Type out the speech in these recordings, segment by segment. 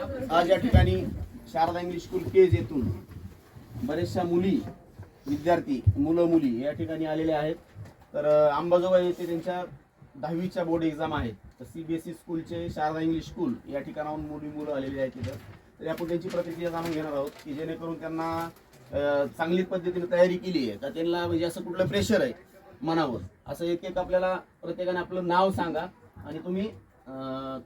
आज या ठिकाणी शारदा इंग्लिश स्कूल केज येथून बऱ्याचशा मुली विद्यार्थी मुलं मुली या ठिकाणी आलेल्या आहेत. तर अ, अंबाजोगाई येथे त्यांच्या दहावीच्या बोर्ड एक्झाम आहेत. तर सी बी एस ई स्कूलचे शारदा इंग्लिश स्कूल या ठिकाणाहून मुली मुलं आलेली आहेत तिथं. तर आपण त्यांची प्रतिक्रिया जाणून घेणार आहोत की जेणेकरून त्यांना चांगली पद्धतीने तयारी केली आहे. तर त्यांना म्हणजे असं कुठलं प्रेशर आहे मनावर असं एक एक आपल्याला प्रत्येकाने आपलं नाव सांगा. आणि तुम्ही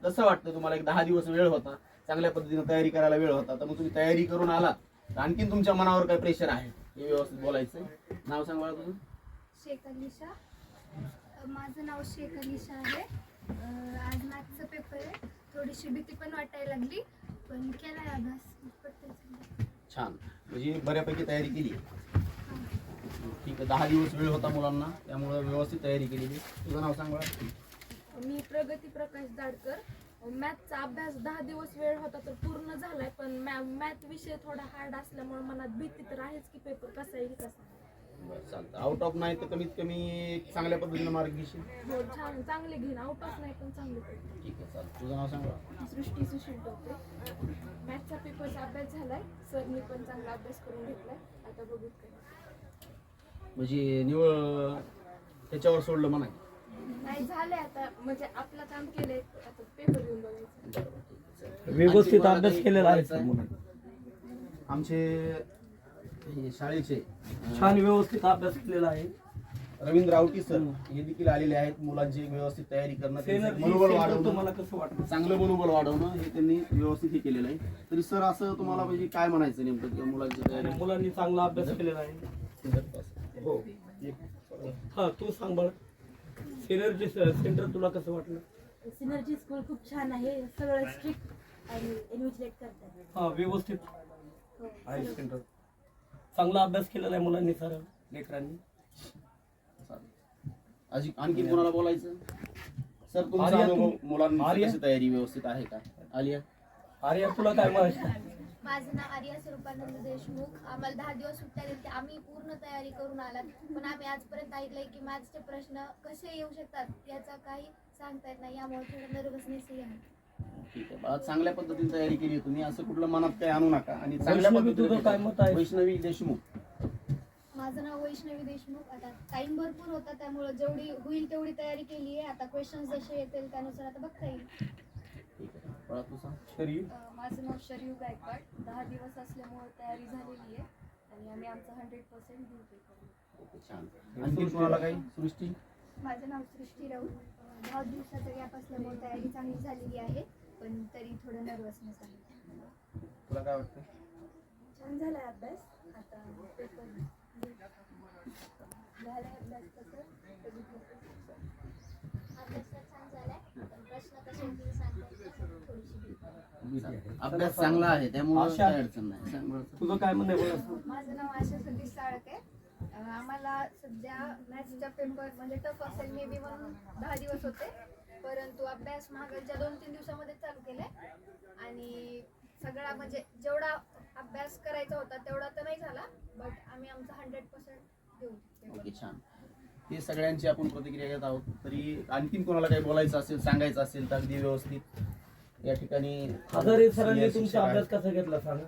कसं वाटतं तुम्हाला एक दहा दिवस वेळ होता. चांगल्या पद्धतीने तयारी करायला वेळ होता. तर मग तुम्ही तयारी करून आलात. तर आणखीन तुमच्या मनावर काय प्रेशर आहे? हे व्यवस्थित बोलायचं नाव सांग मला तुझं. शेख अलिशा अ, माझं नाव शेख अलिशा आहे. आज मॅथचा पेपर आहे. थोडीशी भीती पण वाटायला लागली. पण केलाय अभ्यास. छान. म्हणजे बऱ्यापैकी तयारी केली. ठीक आहे. दहा दिवस वेळ होता मुलांना. त्यामुळे व्यवस्थित तयारी केलेली. तुझं नाव सांग मला मी प्रगती प्रकाश दाडकर. मॅथचा अभ्यास दहा दिवस वेळ होता तर पूर्ण झालाय पण मॅ मॅथ विषय थोडा हार्ड असल्यामुळे मनात भीती तर आहेच की पेपर कसा येईल कसा चालतं आउट ऑफ नाही तर कमीत कमी चांगल्या पद्धतीने मार्क घेशील. हो छान चांगले घेईन. आउट ऑफ नाही पण चांगले. ठीक आहे चालतं तुझं नाव सांग. सृष्टी सुशील टोपे मॅथचा पेपरचा अभ्यास झालाय. सरनी पण चांगला अभ्यास करून घेतलाय. आता बघू काय म्हणजे निवळ त्याच्यावर सोडलं म्हणा नाही झालंय आता. म्हणजे आपलं काम केलंय आता पेपर घेऊन बघायचं. व्यवस्थित अभ्यास केलेला आहे. सर मुलांनी. आमचे हे शाळेचे छान व्यवस्थित अभ्यास केलेला आहे. रवींद्र रावटी सर हे देखील आलेले आहेत. मुलांची एक व्यवस्थित तयारी करणं त्यांचं मनोबल वाढवणं तुम्हाला कसं वाटतं? चांगलं मनोबल वाढवणं हे त्यांनी व्यवस्थित हे केलेलं आहे. तरी सर असं तुम्हाला म्हणजे काय म्हणायचं नेमकं किंवा मुलांची तयारी? मुलांनी चांगला अभ्यास केलेला आहे. हो. हा तू सांग बरं. सेनरचे सेंटर तुला कसं वाटलं? सिनर्जी स्कूल खूप छान आहे. सगळं स्ट्रिक्ट आणि इन्व्हिजिलेट करतात. हा व्यवस्थित. आहे सेंटर चांगला अभ्यास केलेला आहे मुलांनी सर लेकरांनी. अजून आणखी कोणाला बोलायचं? सर तुमचा आर्या, अनुभव मुलांची आर्या? कशी तयारी? व्यवस्थित आहे का? आलिया आर्या तुला काय म्हणायचं माझं नाव आर्या स्वरूपानंद देशमुख. आम्हाला दहा दिवस सुट्ट्या दिल्या आम्ही पूर्ण तयारी करून आलात. पण आम्ही आजपर्यंत ऐकलंय की मॅथ्सचे प्रश्न कसे येऊ शकतात याचा काही सांगता येत नाही. यामुळे थोडं नर्वसनेसही आहे. ठीक आहे. बाळा चांगल्या पद्धतीने तयारी केली आहे तुम्ही. असं कुठलं मनात काही आणू नका. आणि चांगल्या वैष्णवी, पद्धतीने काय मत आहे? वैष्णवी देशमुख. माझं नाव वैष्णवी देशमुख. आता टाइम भरपूर होता. त्यामुळे जेवढी होईल तेवढी तयारी केली आहे. आता क्वेश्चन जसे येतील त्यानुसार आता बघता येईल. ठीक आहे. बाळा तू सांग. शरीर? माझं नाव शरीव गायकवाड. दहा दिवस असल्यामुळे तयारी झालेली आहे आणि आम्ही आमचं हंड्रेड पर्सेंट देऊ छान. आणखी कोणाला काही? सृष्टी? माझं नाव सृष्टी राऊत. दहा दिवसाचा गॅप असल्यामुळे तयारी चांगली झालेली आहे पण तरी थोडं नर्वसनेस आहे. तुला काय वाटतं? छान झालाय अभ्यास. आता पेपर झालाय अभ्यास कधी अभ्यास छान झालाय पण प्रश्न कसे येतील सांगता येत नाही. थोडीशी भीती. अभ्यास चांगला आहे त्यामुळे अडचण नाही. तुझं काय म्हणणं आहे माझं नाव आशा सतीश साळके. अं, आम्हाला सध्या मॅथ्सचा पेपर म्हणजे टफ असेल मे बी म्हणून दहा दिवस होते. परंतु अभ्यास मागच्या दोन तीन दिवसामध्ये चालू केलाय. आणि सगळा म्हणजे जेवढा अभ्यास करायचा होता तेवढा तर नाही झाला बट आम्ही आमचा हंड्रेड पर्सेंट देऊ ओके छान. हे सगळ्यांची आपण प्रतिक्रिया घेत आहोत. तरी आणखीन कोणाला काही बोलायचं असेल सांगायचं असेल तर अगदी व्यवस्थित. या ठिकाणी हजारे सरांनी तुमचा. अभ्यास कसा घेतला सांगा?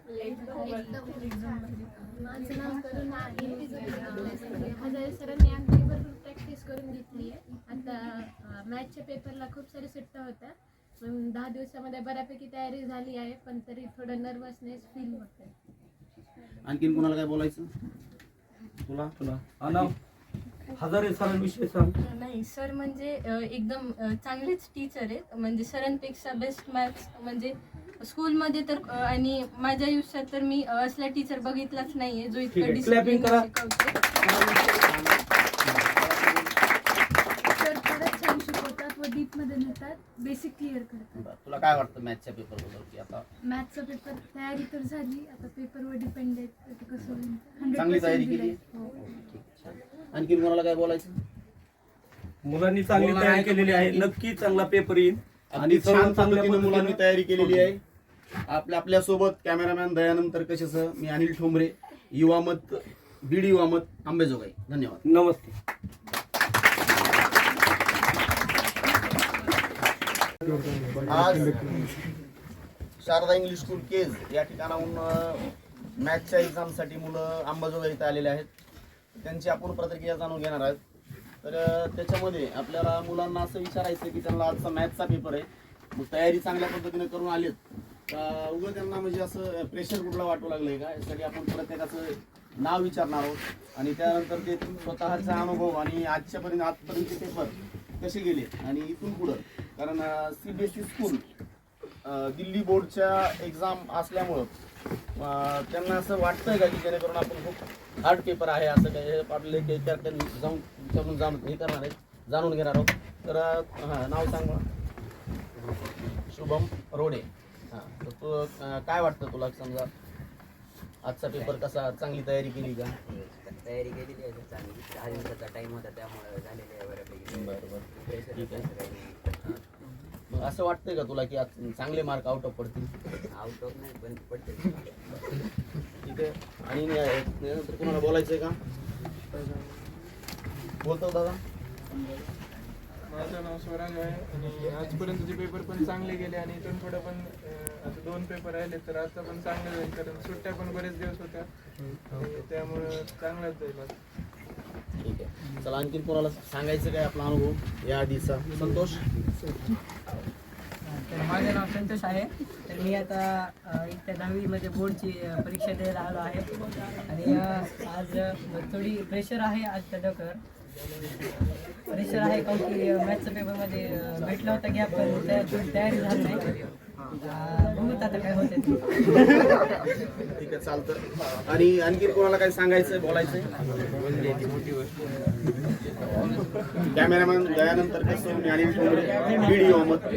सरांनी भरपूर प्रॅक्टिस करून घेतली आहे आता मॅथच्या पेपरला खूप सारे सुट्ट्या होत्या पण दहा दिवसामध्ये बऱ्यापैकी तयारी झाली आहे पण तरी थोडं नर्वसनेस फील होते आणखीन कोणाला काय बोलायचं? तुला? तुला. अनाव? हजारे सरांविषयी सांग नाही सर म्हणजे एकदम चांगलेच टीचर आहेत. म्हणजे सरांपेक्षा बेस्ट मॅथ्स म्हणजे स्कूलमध्ये तर आणि माझ्या आयुष्यात तर मी असला टीचर बघितलाच नाहीये जो इतका डिसिप्लिन. सर खरंच छान शिकवतात व नेतात बेसिक क्लिअर करतात. तुला काय वाटतं मॅथच्या पेपरबद्दल? की आता मॅथचा पेपर तयारी तर झाली आता पेपरवर डिपेंड आहे कसं होईल? चांगली तयारी 100% केली. हो. आणखीन कोणाला काय बोलायचं? मुलांनी चांगली मुलांना तयारी आहे का केलेली आहे. मुलांनी? नक्की चांगला पेपर येईल. आणि छान चांगल्या पद्धतीने मुलांनी पद्धतीने- तयारी केलेली आहे. आपल्या आपल्यासोबत कॅमेरामॅन दयानंद तरकशेसह मी अनिल ठोंबरे युवामत बीड युवामत आंबेजोगाई. धन्यवाद. नमस्ते. आज शारदा इंग्लिश स्कूल केज या ठिकाणाहून मॅथच्या एक्झामसाठी मुलं अंबाजोगाई इथं आलेले आहेत. त्यांची आपण प्रतिक्रिया जाणून घेणार आहोत. तर त्याच्यामध्ये आपल्याला मुलांना असं विचारायचं की त्यांना आजचा मॅथचा पेपर आहे. मग तयारी चांगल्या पद्धतीने करून आलेत. का उगं त्यांना म्हणजे असं प्रेशर कुठला वाटू लागलं आहे का यासाठी आपण प्रत्येकाचं नाव विचारणार आहोत. आणि त्यानंतर ते स्वतःचा अनुभव आणि आजच्यापर्यंत आजपर्यंतचे पेपर कसे गेले? आणि इथून पुढं. कारण C B S E school Delhi बोर्डच्या एक्झाम असल्यामुळं त्यांना असं वाटतंय का की जेणेकरून आपण खूप हार्ड पेपर आहे असं काही. हे आपले काही त्या त्यांनी जाऊन विचारून जाणून हे करणार आहेत जाणून घेणार आहोत. तर हां नाव सांग शुभम रोडे. हां तर तू काय वाटतं तुला समजा? आजचा पेपर कसा चांगली तयारी केली का? तयारी सर चांगली. दहा दिवसाचा टाइम होता त्यामुळे झालेले आहे बऱ्यापैकी. बरं बरं Pressure ठीक आहे. मग असं वाटतंय का तुला की आज चांगले मार्क आउट ऑफ पडतील? आउट ऑफ नाही पण पडते ठीक आहे. आणि नंतर कोणाला बोलायचं आहे का? बोलतो दादा. माझं नाव स्वराज आहे आणि आजपर्यंतचे पेपर पण चांगले गेले आणि इथून पुढे पण आता दोन पेपर राहिले तर आता पण चांगले जाईल कारण सुट्ट्या पण बरेच दिवस होत्या. त्यामुळं चांगलाच जाईल. ठीक आहे. चला आणखीन कोणाला सांगायचं काय आपला अनुभव? या आधीचा. संतोष? माझं नाव संतोष आहे. मी आता इथं दहावीमध्ये बोर्डची परीक्षा द्यायला आलो आहे. आणि आज थोडी प्रेशर आहे आजच्या डोक्यावर. प्रेशर आहे कारण की मॅथ्सच्या पेपरमध्ये भेटला होता गॅप पण तयारी झाली नाही. ठीक आहे चालतं. आणि आणखी कोणाला काय सांगायचं बोलायचं कॅमेरामॅन गयानंतर कसं मी व्हिडिओ मत.